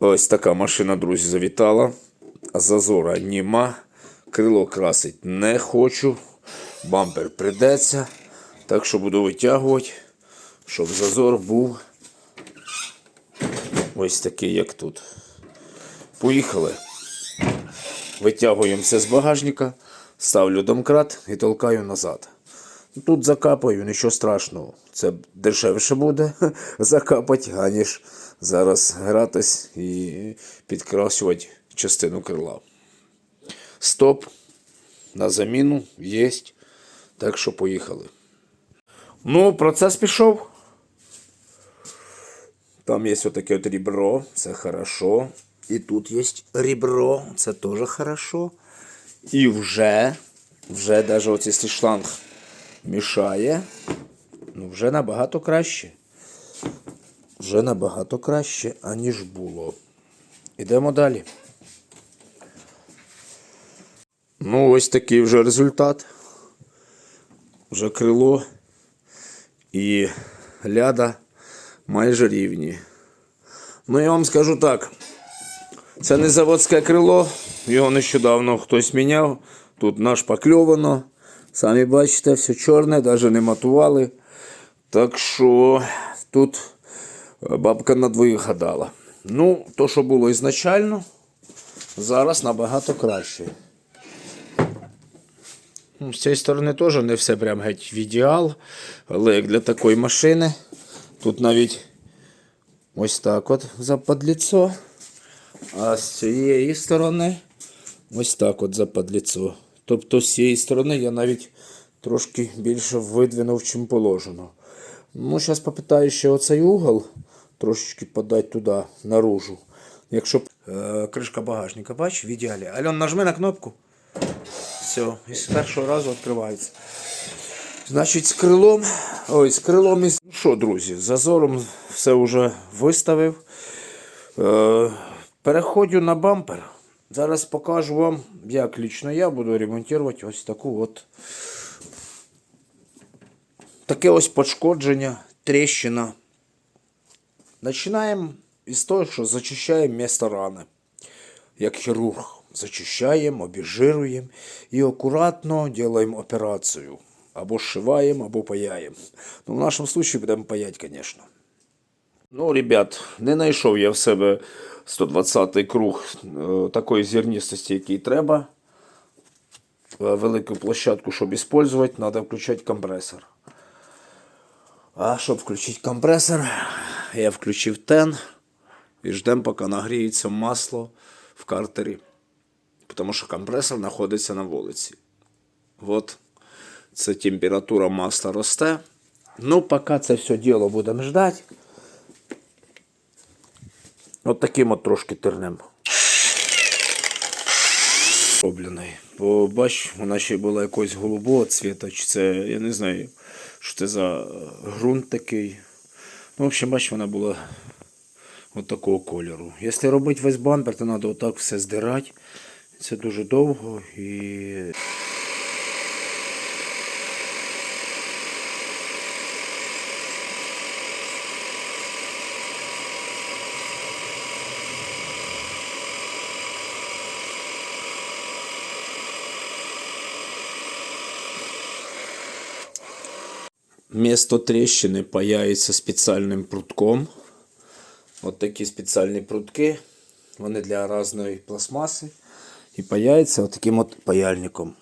Ось така машина, друзі, завітала. Зазора нема. Крило красить не хочу. Бампер придеться. Так що буду витягувати, щоб зазор був ось такий, як тут. Поїхали. Витягуємо все з багажника, ставлю домкрат і толкаю назад. Тут закапаю, нічого страшного. Це дешевше буде закапати, аніж зараз гратись і підкрасувати частину крила. Стоп. На заміну є. Так що поїхали. Ну, процес пішов. Там є отаке от ребро, це хорошо. І тут є ребро, це теж хорошо. І вже, вже навіть от шланг мішає, ну вже набагато краще. Вже набагато краще, аніж було. Ідемо далі. Ну, ось такий вже результат. Вже крило і ляда майже рівні. Ну, я вам скажу так. Це не заводське крило, його нещодавно хтось міняв. Тут нашпакльовано. Самі бачите, все чорне, навіть не матували. Так що тут бабка на двоїх гадала. Ну, то, що було ізначально, зараз набагато краще. З цієї сторони теж не все прям геть в ідеал. Але як для такої машини, тут навіть ось так от западліцо. А з цієї сторони ось так от западліцо. Тобто з цієї сторони я навіть трошки більше видвинув, чим положено. Ну, зараз попитаю ще оцей угол трошечки подати туди, наружу. Якщо е, кришка багажника, бач, в ідеалі. Альон, нажми на кнопку. Все, і з першого разу відкривається. Значить, з крилом. Ой, з крилом і. з- Ну що, друзі, зазором все вже виставив. Е, переходжу на бампер. Зараз покажу вам, як лічно я буду ремонтувати ось таку от. Таке ось пошкодження, тріщина. Починаємо із того, що зачищаємо місце рани. Як хірург. Зачищаємо, обіжируємо і акуратно робимо операцію. Або зшиваємо, або паяємо. Ну, в нашому випадку будемо паяти, звісно. Ну, ребят, не знайшов я в себе 120-й круг е, такої зернистості, який треба. Е, Велику площадку, щоб використовувати, треба включати компресор. А щоб включити компресор, я включив тен і ждемо, поки нагріється масло в картері. Тому що компресор знаходиться на вулиці. От це температура масла росте. Ну, поки це все діло будемо ждати. От таким от трошки тернем. Роблений. Бо бач, вона ще була якогось голубого цвіта, чи це, я не знаю, що це за ґрунт такий. Ну, в бач, вона була от такого кольору. Якщо робити весь бампер, то треба отак все здирати. Це дуже довго і. Место трещины паяється спеціальним прутком. От такі спеціальні прутки. Вони для різної пластмаси. І паяється таким от паяльником.